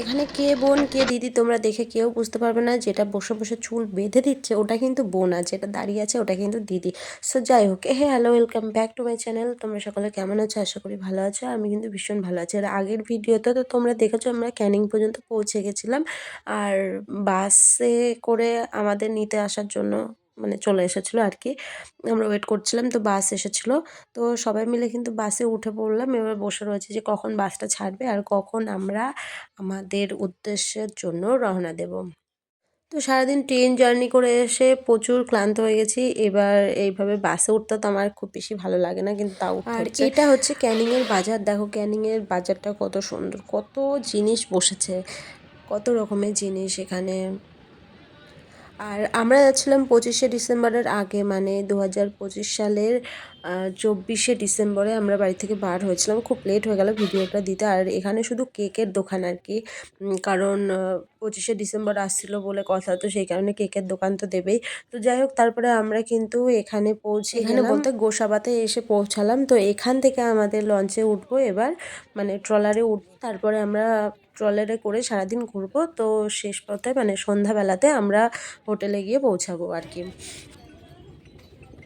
এখানে কে বোন, কে দিদি তোমরা দেখে কেউ বুঝতে পারবে না, যেটা বসে বসে চুল বেঁধে দিচ্ছে, ওটা কিন্তু বোন আর যেটা দাঁড়িয়ে আছে, ওটা কিন্তু দিদি। সো যাই হোক hey hello welcome back to my channel তোমরা সকলে কেমন আছো? আশা করি ভালো আছো, আমি কিন্তু ভীষণ ভালো আছি। আর আগের ভিডিওতে তো তোমরা দেখেছ, আমরা ক্যানিং পর্যন্ত পৌঁছে গেছিলাম। আর বাসে করে আমাদের নিতে আসার জন্য মানে চলে এসেছিল আর কি আমরা ওয়েট করছিলাম তো বাস এসেছিল। তো সবাই মিলে কিন্তু বাসে উঠে পড়লাম এবার বসে রয়েছে যে কখন বাসটা ছাড়বে আর কখন আমরা আমাদের উদ্দেশ্যের জন্য রওনা দেব। তো সারাদিন ট্রেন জার্নি করে এসে প্রচুর ক্লান্ত হয়ে গেছি। এবার এইভাবে বাসে উঠতে তো আমার খুব বেশি ভালো লাগে না কিন্তু তাও আর এটা হচ্ছে ক্যানিংয়ের বাজার। দেখো ক্যানিংয়ের বাজারটা কত সুন্দর কত জিনিস বসেছে কত রকমের জিনিস এখানে। আর আমরা যাচ্ছিলাম পঁচিশে ডিসেম্বরের আগে মানে দু হাজার পঁচিশ সালের চব্বিশে ডিসেম্বরে আমরা বাড়ি থেকে বার হয়েছিলাম। খুব লেট হয়ে গেল ভিডিওটা দিতে। আর এখানে শুধু কেকের দোকান আর কি। কারণ পঁচিশে ডিসেম্বর আসছিল বলে কথা তো সেই কারণে কেকের দোকান তো দেবেই। তো যাই হোক তারপরে আমরা কিন্তু এখানে পৌঁছে এখানে বলতে গোসাবাতে এসে পৌঁছালাম। তো এখান থেকে আমাদের লঞ্চে উঠবো এবার। মানে ট্রলারে উঠবো তারপরে আমরা ট্রলারে করে সারাদিন ঘুরবো। তো শেষ পথে মানে সন্ধ্যাবেলাতে আমরা হোটেলে গিয়ে পৌঁছাবো আর কি।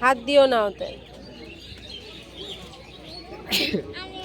হাত দিও না ওতে।